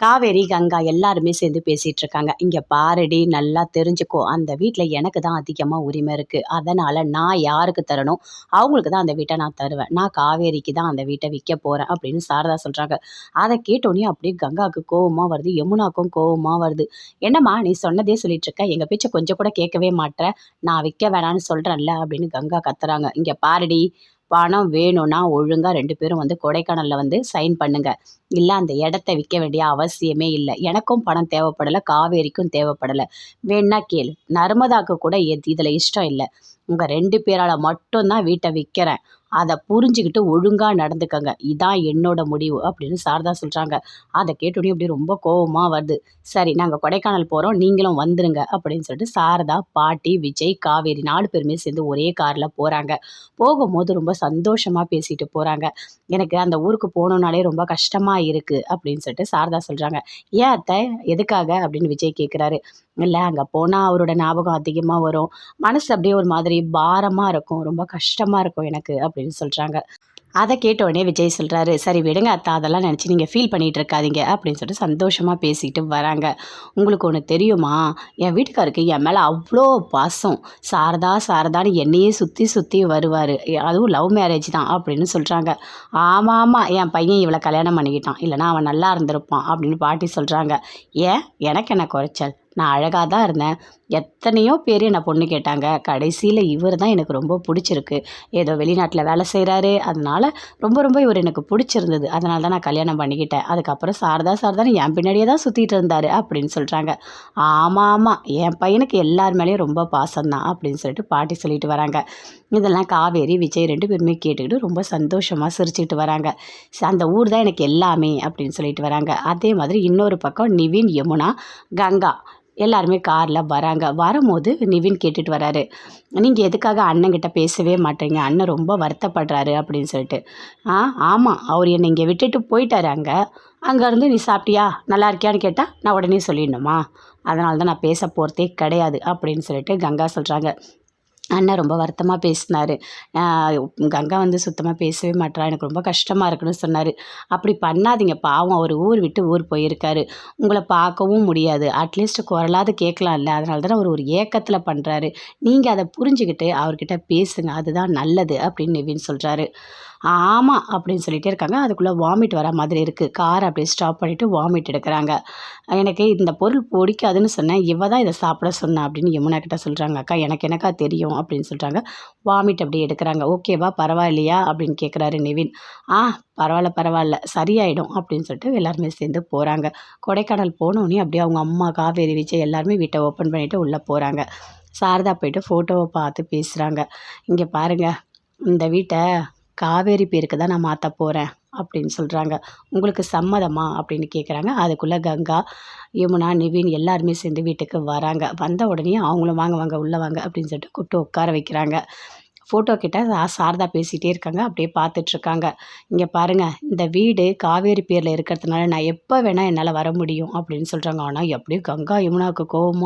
காவேரி கங்கா எல்லாருமே சேர்ந்து பேசிட்டு இருக்காங்க இங்க பாருடி நல்லா தெரிஞ்சுக்கோ. அந்த வீட்டில் எனக்கு தான் அதிகமாக உரிமை இருக்கு. அதனால நான் யாருக்கு தரணும்? அவங்களுக்கு தான் அந்த வீட்டை நான் தருவேன். நான் காவேரிக்கு தான் அந்த வீட்டை விற்க போறேன் அப்படின்னு சாரதா சொல்றாங்க. அதை கேட்டோன்னே அப்படியே கங்காவுக்கு கோவமா வருது. யமுனாக்கும் கோவமா வருது. என்னம்மா நீ சொன்னதே சொல்லிட்டு இருக்க எங்க பேச்சை கொஞ்சம் கூட கேட்கவே மாட்டேன் நான் விற்க வேணான்னு சொல்றேன்ல அப்படின்னு கங்கா கத்துறாங்க. இங்க பாருடி பணம் வேணும்னா ஒழுங்காக ரெண்டு பேரும் வந்து கொடைக்கானலில் வந்து சைன் பண்ணுங்க. இல்லை அந்த இடத்த விற்க வேண்டிய அவசியமே இல்லை. எனக்கும் பணம் தேவைப்படலை காவேரிக்கும் தேவைப்படலை. வேணா கேளு. நர்மதாக்கு கூட இதில் இஷ்டம் இல்லை. உங்கள் ரெண்டு பேரால் மட்டும்தான் வீட்டை விற்கிறேன் அதை புரிஞ்சுக்கிட்டு ஒழுங்காக நடந்துக்கங்க. இதான் என்னோட முடிவு அப்படின்னு சாரதா சொல்கிறாங்க அதை கேட்டோடனே அப்படி ரொம்ப கோபமாக வருது. சரி நாங்கள் கொடைக்கானல் போகிறோம் நீங்களும் வந்துருங்க அப்படின்னு சொல்லிட்டு சாரதா பாட்டி விஜய் காவேரி நாலு பேருமே சேர்ந்து ஒரே காரில் போகிறாங்க போகும்போது ரொம்ப சந்தோஷமாக பேசிட்டு போகிறாங்க எனக்கு அந்த ஊருக்கு போகணுன்னாலே ரொம்ப கஷ்டமாக இருக்குது அப்படின்னு சொல்லிட்டு சாரதா சொல்கிறாங்க ஏன் அத்தை? எதுக்காக? அப்படின்னு விஜய் கேட்குறாரு இல்லை அங்கே போனால் அவரோட ஞாபகம் அதிகமாக வரும். மனசு அப்படியே ஒரு மாதிரி பாரமாக இருக்கும். ரொம்ப கஷ்டமாக இருக்கும் எனக்கு அப்படின்னு அப்படின்னு சொல்கிறாங்க அதை கேட்டோடனே விஜய் சொல்கிறாரு சரி விடுங்க அத்தா அதெல்லாம் நினச்சி நீங்கள் ஃபீல் பண்ணிகிட்டு இருக்காதீங்க அப்படின்னு சொல்லிட்டு சந்தோஷமாக பேசிக்கிட்டு வராங்க. உங்களுக்கு ஒன்று தெரியுமா? என் வீட்டுக்காருக்கு என் மேலே அவ்வளோ பாசம். சாரதா சாரதான்னு என்னையே சுற்றி சுற்றி வருவார். அதுவும் லவ் மேரேஜ் தான் அப்படின்னு சொல்கிறாங்க ஆமாம் ஆமாம் என் பையன் இவளை கல்யாணம் பண்ணிக்கிட்டான். இல்லைனா அவன் நல்லா இருந்திருப்பான் அப்படின்னு பாட்டி சொல்கிறாங்க ஏன்? எனக்கு என்ன குறைச்சல்? நான் அழகாக தான் இருந்தேன். எத்தனையோ பேர் என்னை பொண்ணு கேட்டாங்க. கடைசியில் இவர் தான் எனக்கு ரொம்ப பிடிச்சிருக்கு. ஏதோ வெளிநாட்டில் வேலை செய்கிறாரு அதனால் ரொம்ப ரொம்ப இவர் எனக்கு பிடிச்சிருந்தது. அதனால தான் நான் கல்யாணம் பண்ணிக்கிட்டேன். அதுக்கப்புறம் சாரதா சாரதான் என் பின்னாடியே தான் சுற்றிட்டு இருந்தார் அப்படின்னு சொல்கிறாங்க ஆமாம் ஆமாம் என் பையனுக்கு எல்லார் மேலேயும் ரொம்ப பாசம்தான் அப்படின்னு சொல்லிட்டு பாட்டி சொல்லிட்டு வராங்க. இதெல்லாம் காவேரி விஜய் ரெண்டு பேருமே கேட்டுக்கிட்டு ரொம்ப சந்தோஷமாக சிரிச்சுட்டு வராங்க. அந்த ஊர் தான் எனக்கு எல்லாமே அப்படின்னு சொல்லிட்டு வராங்க. அதே மாதிரி இன்னொரு பக்கம் நிவின் யமுனா கங்கா. எல்லாருமே காரில் வராங்க. வரும்போது நிவின் கேட்டுட்டு வராரு. நீங்கள் எதுக்காக அண்ணங்கிட்ட பேசவே மாட்டேங்க? அண்ணன் ரொம்ப வருத்தப்படுறாரு அப்படின்னு சொல்லிட்டு. ஆ ஆமாம் அவர் என்னை இங்கே விட்டுட்டு போயிட்டாரு அங்கே. அங்கேருந்து நீ சாப்பிட்டியா? நல்லா இருக்கியான்னு கேட்டால் நான் உடனே சொல்லிடணுமா? அதனால தான் நான் பேச போகிறதே கிடையாது அப்படின்னு சொல்லிட்டு கங்கா சொல்கிறாங்க அண்ணன் ரொம்ப வருத்தமாக பேசினார். கங்கா வந்து சுத்தமாக பேசவே மாட்டா எனக்கு ரொம்ப கஷ்டமாக இருக்குன்னு சொன்னார். அப்படி பண்ணாதீங்க பாவம் அவர் ஊர் விட்டு ஊர் போயிருக்காரு. உங்களை பார்க்கவும் முடியாது. அட்லீஸ்ட் குரலாவது கேட்கலாம்ல. அதனால தான் அவர் ஒரு ஏக்கத்தில் பண்ணுறாரு நீங்கள் அதை புரிஞ்சுக்கிட்டு அவர்கிட்ட பேசுங்க. அதுதான் நல்லது அப்படின்னு நிவின் சொல்கிறாரு ஆமாம் அப்படின்னு சொல்லிகிட்டே இருக்காங்க. அதுக்குள்ளே வாமிட் வர மாதிரி இருக்குது காரை அப்படியே ஸ்டாப் பண்ணிவிட்டு வாமிட் எடுக்கிறாங்க. எனக்கு இந்த பொருள் பிடிக்காதுன்னு சொன்னேன். இவ தான் இதை சாப்பிட சொன்னேன் அப்படின்னு யமுனா கிட்ட சொல்கிறாங்க அக்கா எனக்கு எனக்கா தெரியும்? அப்படின்னு சொல்கிறாங்க வாமிட் அப்படி எடுக்கிறாங்க. ஓகேவா பரவாயில்லையா? அப்படின்னு கேட்குறாரு நிவின். ஆ பரவாயில்ல பரவாயில்ல. சரியாயிடும் அப்படின்னு சொல்லிட்டு எல்லாருமே சேர்ந்து போகிறாங்க கொடைக்கானல் போனோடனே அப்படியே அவங்க அம்மா காவேரி விஜய் எல்லாருமே வீட்டை ஓப்பன் பண்ணிவிட்டு உள்ளே போகிறாங்க சாரதா போயிட்டு ஃபோட்டோவை பார்த்து பேசுகிறாங்க இங்கே பாருங்கள் இந்த வீட்டை காவேரி பேருக்கு தான் நான் மாற்ற போகிறேன் அப்படின்னு சொல்கிறாங்க உங்களுக்கு சம்மதமா? அப்படின்னு கேட்குறாங்க அதுக்குள்ளே கங்கா யமுனா நிவின் எல்லாருமே சேர்ந்து வீட்டுக்கு வராங்க. வந்த உடனே அவங்களும் வாங்க வாங்க உள்ளே வாங்க அப்படின்னு சொல்லிட்டு கூப்பிட்டு உட்கார வைக்கிறாங்க. ஃபோட்டோ கிட்ட சாரதா பேசிகிட்டே இருக்காங்க. அப்படியே பார்த்துட்ருக்காங்க இங்கே பாருங்கள் இந்த வீடு காவேரி பேரில் இருக்கிறதுனால நான் எப்போ வேணால் என்னால் வர முடியும் அப்படின்னு சொல்கிறாங்க ஆனால் எப்படியும் கங்கா யமுனாவுக்கு கோவமும்